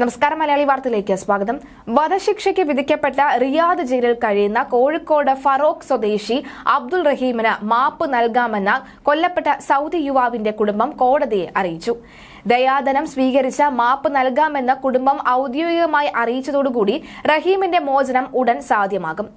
നമസ്കാരം മലയാളി വാർത്തയിലേക്ക് സ്വാഗതം. വധശിക്ഷയ്ക്ക് വിധിക്കപ്പെട്ട റിയാദ് ജയിലിൽ കഴിയുന്ന കോഴിക്കോട് ഫറോക്ക് സ്വദേശി അബ്ദുൾ റഹീമിന് മാപ്പ് നൽകാമെന്ന കൊല്ലപ്പെട്ട സൗദി യുവാവിന്റെ കുടുംബം കോടതിയെ അറിയിച്ചു. ദയാദനം സ്വീകരിച്ച മാപ്പ് നൽകാമെന്ന് കുടുംബം ഔദ്യോഗികമായി അറിയിച്ചതോടുകൂടി റഹീമിന്റെ മോചനം ഉടൻ സാധ്യമാകും.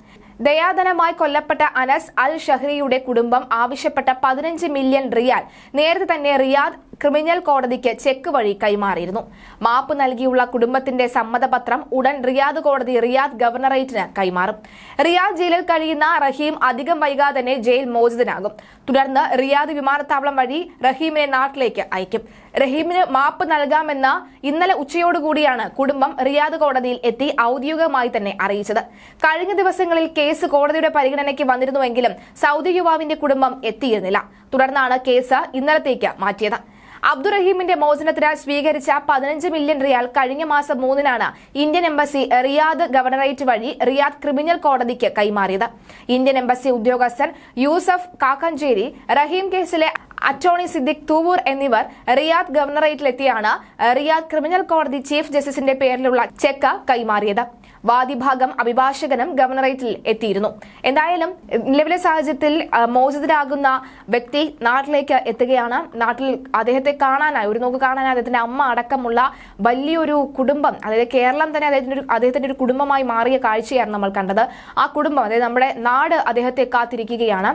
ദയാദനമായി കൊല്ലപ്പെട്ട അനസ് അൽ ഷഹ്രിയുടെ കുടുംബം ആവശ്യപ്പെട്ട പതിനഞ്ച് മില്യൺ റിയാൽ നേരത്തെ തന്നെ റിയാദ് ക്രിമിനൽ കോടതിക്ക് ചെക്ക് വഴി കൈമാറിയിരുന്നു. മാപ്പ് നൽകിയുള്ള കുടുംബത്തിന്റെ സമ്മതപത്രം ഉടൻ റിയാദ് കോടതി റിയാദ് ഗവർണറേറ്റിന് കൈമാറും. റിയാദ് ജയിലിൽ കഴിയുന്ന റഹീം അധികം വൈകാതെ തന്നെ ജയിൽ മോചിതനാകും. തുടർന്ന് റിയാദ് വിമാനത്താവളം വഴി റഹീമിനെ നാട്ടിലേക്ക് അയക്കും. റഹീമിന് മാപ്പ് നൽകാമെന്ന ഇന്നലെ ഉച്ചയോടുകൂടിയാണ് കുടുംബം റിയാദ് കോടതിയിൽ എത്തി ഔദ്യോഗികമായി തന്നെ അറിയിച്ചത്. കഴിഞ്ഞ ദിവസങ്ങളിൽ കേസ് കോടതിയുടെ പരിഗണനയ്ക്ക് വന്നിരുന്നുവെങ്കിലും സൗദി യുവാവിന്റെ കുടുംബം എത്തിയിരുന്നില്ല. തുടർന്നാണ് കേസ് ഇന്നലത്തേക്ക് മാറ്റിയത്. അബ്ദുറഹീമിന്റെ മോചനത്തിന് സ്വീകരിച്ച പതിനഞ്ച് മില്യൺ റിയാൽ കഴിഞ്ഞ മാസം മൂന്നിനാണ് ഇന്ത്യൻ എംബസി റിയാദ് ഗവർണറേറ്റ് വഴി റിയാദ് ക്രിമിനൽ കോടതിക്ക് കൈമാറിയത്. ഇന്ത്യൻ എംബസി ഉദ്യോഗസ്ഥൻ യൂസഫ് കാക്കഞ്ചേരി റഹീം കേസിലെ അറ്റോർണി സിദ്ദിഖ് തൂവൂർ എന്നിവർ റിയാദ് ഗവർണറേറ്റിലെത്തിയാണ് റിയാദ് ക്രിമിനൽ കോടതി ചീഫ് ജസ്റ്റിസിന്റെ പേരിലുള്ള ചെക്ക് കൈമാറിയത്. വാദിഭാഗം അഭിഭാഷകനും ഗവർണറേറ്റിൽ എത്തിയിരുന്നു. എന്തായാലും നിലവിലെ സാഹചര്യത്തിൽ മോചിതരാകുന്ന വ്യക്തി നാട്ടിലേക്ക് എത്തുകയാണ്. നാട്ടിൽ അദ്ദേഹത്തെ കാണാനായി ഒരു നോക്ക് കാണാനായി അദ്ദേഹത്തിന്റെ അമ്മ അടക്കമുള്ള വലിയൊരു കുടുംബം അതായത് കേരളം തന്നെ അദ്ദേഹത്തിന്റെ ഒരു അദ്ദേഹത്തിന്റെ ഒരു കുടുംബമായി മാറിയ കാഴ്ചയാണ് നമ്മൾ കണ്ടത്. ആ കുടുംബം അതായത് നമ്മുടെ നാട് അദ്ദേഹത്തെ കാത്തിരിക്കുകയാണ്.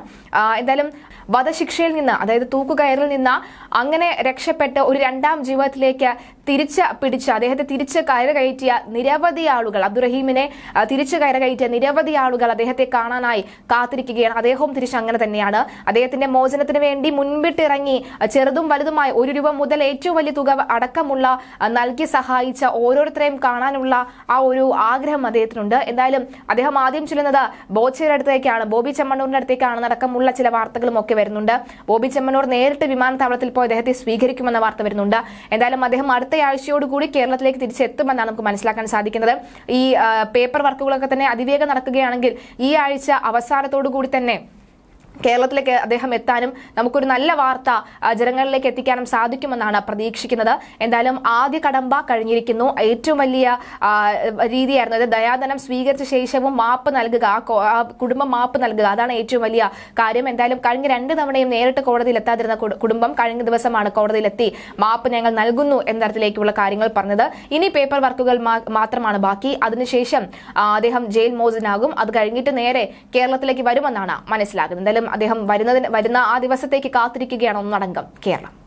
എന്തായാലും വധശിക്ഷയിൽ നിന്ന് അതായത് തൂക്കുകയറിൽ നിന്ന് അങ്ങനെ രക്ഷപ്പെട്ട് ഒരു രണ്ടാം ജീവിതത്തിലേക്ക് തിരിച്ച് പിടിച്ച് അദ്ദേഹത്തെ തിരിച്ച് കയറുകയറ്റിയ നിരവധി ആളുകൾ അബ്ദുറഹീമിനെ ആ, തിരിച്ചു കയറുകയറ്റിയ നിരവധി ആളുകൾ അദ്ദേഹത്തെ കാണാനായി കാത്തിരിക്കുകയാണ്. അദ്ദേഹവും തിരിച്ച് അങ്ങനെ തന്നെയാണ്. അദ്ദേഹത്തിന്റെ മോചനത്തിന് വേണ്ടി മുൻപിട്ടിറങ്ങി ചെറുതും വലുതുമായ ഒരു രൂപ മുതൽ ഏറ്റവും വലിയ തുക അടക്കമുള്ള നൽകി സഹായിച്ച ഓരോരുത്തരെയും കാണാനുള്ള ആ ഒരു ആഗ്രഹം അദ്ദേഹത്തിനുണ്ട്. എന്തായാലും അദ്ദേഹം ആദ്യം ചെല്ലുന്നത് ബോച്ചയുടെ അടുത്തേക്കാണ്. ബോബി ചെമ്മണ്ണൂരിന്റെ അടുത്തേക്കാണ്. അടക്കമുള്ള ചില വാർത്തകളും ഒക്കെ വരുന്നുണ്ട്. ബോബി ചെമ്മണ്ണൂർ നേരിട്ട് വിമാനത്താവളത്തിൽ പോയി അദ്ദേഹത്തെ സ്വീകരിക്കുമെന്ന വാർത്ത വരുന്നുണ്ട്. എന്തായാലും അദ്ദേഹം അടുത്ത ആഴ്ചയോടുകൂടി കേരളത്തിലേക്ക് തിരിച്ചെത്തുമെന്നാണ് നമുക്ക് മനസ്സിലാക്കാൻ സാധിക്കുന്നത്. ഈ പേപ്പർ വർക്കുകളൊക്കെ തന്നെ അതിവേഗം നടക്കുകയാണെങ്കിൽ ഈ ആഴ്ച അവസാനത്തോടു കൂടി തന്നെ കേരളത്തിലേക്ക് അദ്ദേഹം എത്താനും നമുക്കൊരു നല്ല വാർത്ത ജനങ്ങളിലേക്ക് എത്തിക്കാനും സാധിക്കുമെന്നാണ് പ്രതീക്ഷിക്കുന്നത്. എന്തായാലും ആദ്യ കടമ്പ കഴിഞ്ഞിരിക്കുന്നു. ഏറ്റവും വലിയ രീതിയായിരുന്നു അത് ദയാധനം സ്വീകരിച്ച ശേഷവും മാപ്പ് നൽകുക ആ കുടുംബം മാപ്പ് നൽകുക അതാണ് ഏറ്റവും വലിയ കാര്യം. എന്തായാലും കഴിഞ്ഞ രണ്ട് തവണയും നേരിട്ട് കോടതിയിൽ എത്താതിരുന്ന കുടുംബം കഴിഞ്ഞ ദിവസമാണ് കോടതിയിലെത്തി മാപ്പ് ഞങ്ങൾ നൽകുന്നു എന്ന തരത്തിലേക്കുള്ള കാര്യങ്ങൾ പറഞ്ഞത്. ഇനി പേപ്പർ വർക്കുകൾ മാത്രമാണ് ബാക്കി. അതിനുശേഷം അദ്ദേഹം ജയിൽ മോചനാകും അത് കഴിഞ്ഞിട്ട് നേരെ കേരളത്തിലേക്ക് വരുമെന്നാണ് മനസ്സിലാകുന്നത്. എന്തായാലും അദ്ദേഹം വരുന്നതിന് വരുന്ന ആ ദിവസത്തേക്ക് കാത്തിരിക്കുകയാണ് ഒന്നടങ്കം കേരളം.